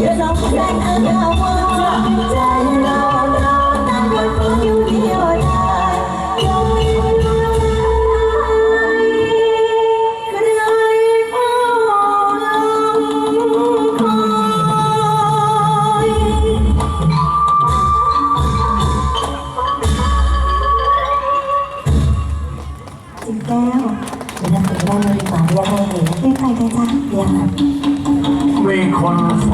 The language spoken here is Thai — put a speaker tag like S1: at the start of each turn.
S1: Yes, I'm saying I know. สิง
S2: แก้วเดี๋ยวเราไปบ้านดีกว่าเรียกอรเรียไปเลยจ้ะ เรียกอะไมี
S1: คนส